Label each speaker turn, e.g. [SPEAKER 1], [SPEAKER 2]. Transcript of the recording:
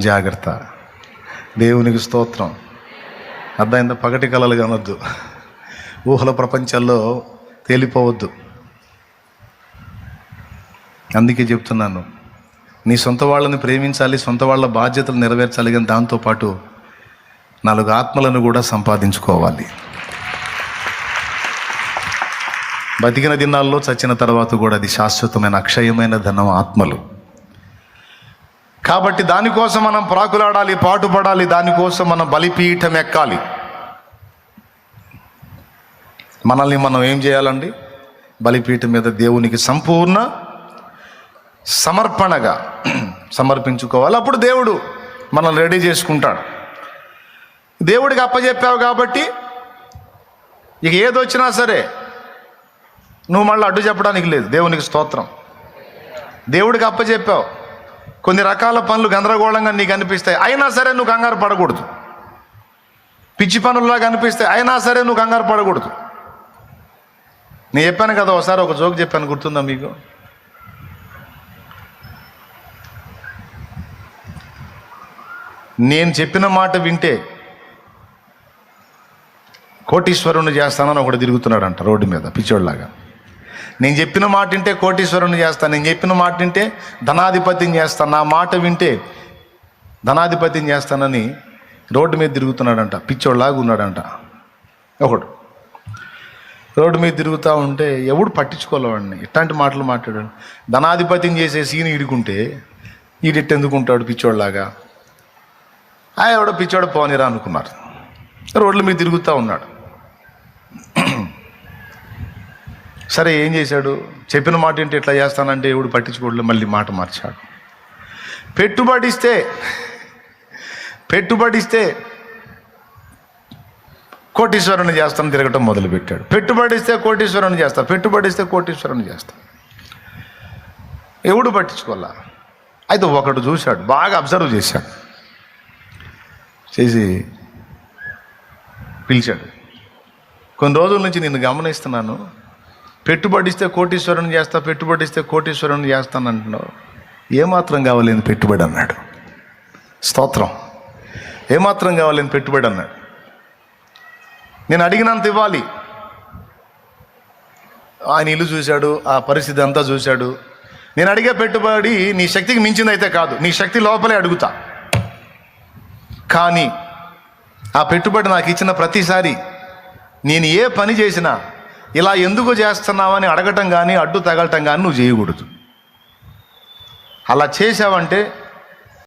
[SPEAKER 1] జాగ్రత్త. దేవునికి స్తోత్రం. అర్థమైందా? పగటి కలలు కనొద్దు ఊహల ప్రపంచాల్లో తేలిపోవద్దు. అందుకే చెప్తున్నాను నీ సొంత వాళ్ళని ప్రేమించాలి సొంత వాళ్ళ బాధ్యతలు నెరవేర్చాలి కానీ దాంతోపాటు నాలుగు ఆత్మలను కూడా సంపాదించుకోవాలి. బతికిన దినాల్లో చచ్చిన తర్వాత కూడా అది శాశ్వతమైన అక్షయమైన ధనం ఆత్మలు. కాబట్టి దానికోసం మనం ప్రాకులాడాలి పాటుపడాలి దానికోసం మనం బలిపీఠం ఎక్కాలి. మనల్ని మనం ఏం చేయాలండి? బలిపీఠం మీద దేవునికి సంపూర్ణ సమర్పణగా సమర్పించుకోవాలి. అప్పుడు దేవుడు మనల్ని రెడీ చేసుకుంటాడు. దేవుడికి అప్పచెప్పావు కాబట్టి ఇక ఏదొచ్చినా సరే నువ్వు మళ్ళీ అడ్డు చెప్పడానికి లేదు. దేవునికి స్తోత్రం. దేవుడికి అప్పచెప్పావు కొన్ని రకాల పనులు గందరగోళంగా నీకు అనిపిస్తాయి. అయినా సరే నువ్వు కంగారు పడకూడదు. పిచ్చి పనుల్లా కనిపిస్తాయి అయినా సరే నువ్వు కంగారు పడకూడదు. నేను చెప్పాను కదా ఒకసారి ఒక జోక్ చెప్పాను గుర్తుందా మీకు? నేను చెప్పిన మాట వింటే కోటీశ్వరుని చేస్తానని ఒకడు తిరుగుతున్నాడంట రోడ్డు మీద పిచ్చోళ్ళలాగా నేను చెప్పిన మాట వింటే కోటీశ్వరుని చేస్తాను నేను చెప్పిన మాట వింటే ధనాధిపతిని చేస్తాను నా మాట వింటే ధనాధిపతిని చేస్తానని రోడ్డు మీద తిరుగుతున్నాడంట పిచ్చోళ్ళలాగా ఉన్నాడంట. ఒకడు. రోడ్డు మీద తిరుగుతూ ఉంటే ఎవడు పట్టించుకోలేవాడిని ఇట్లాంటి మాటలు మాట్లాడాడు. ధనాధిపతిని చేసే సీన్ ఇడుకుంటే ఈడెట్టెందుకుంటాడు పిచ్చోళ్ళలాగా? ఆ ఎవడో పిచ్చోడు పోనీరా అనుకున్నారు. రోడ్ల మీద తిరుగుతూ ఉన్నాడు. సరే ఏం చేశాడు? చెప్పిన మాట ఏంటి? ఇట్లా చేస్తానంటే ఎవడు పట్టించుకోడు మళ్ళీ మాట మార్చాడు. పెట్టుబడిస్తే పెట్టుబడిస్తే కోటీశ్వరుని చేస్తాను తిరగటం మొదలుపెట్టాడు. పెట్టుబడిస్తే కోటీశ్వరుని చేస్తా పెట్టుబడిస్తే కోటీశ్వరుని చేస్తా. ఎవడు పట్టించుకోవాలా? అయితే ఒకడు చూశాడు బాగా అబ్జర్వ్ చేశాడు. చేసి పిలిచాడు. కొన్ని రోజుల నుంచి నేను గమనిస్తున్నాను. పెట్టుబడిస్తే కోటీశ్వరుని చేస్తా పెట్టుబడిస్తే కోటీశ్వరుని చేస్తాను అంటున్నావు. ఏమాత్రం కావాలని పెట్టుబడి అన్నాడు. స్తోత్రం. ఏమాత్రం కావాలని పెట్టుబడి అన్నాడు. నేను అడిగినంత ఇవ్వాలి. ఆయన ఇల్లు చూశాడు ఆ పరిస్థితి అంతా చూశాడు. నేను అడిగే పెట్టుబడి నీ శక్తికి మించిందైతే కాదు నీ శక్తి లోపలే అడుగుతా. కానీ ఆ పెట్టుబడి నాకు ఇచ్చిన ప్రతిసారి నేను ఏ పని చేసినా ఇలా ఎందుకు చేస్తున్నావని అడగటం కానీ అడ్డు తగలటం కానీ నువ్వు చేయకూడదు. అలా చేసావంటే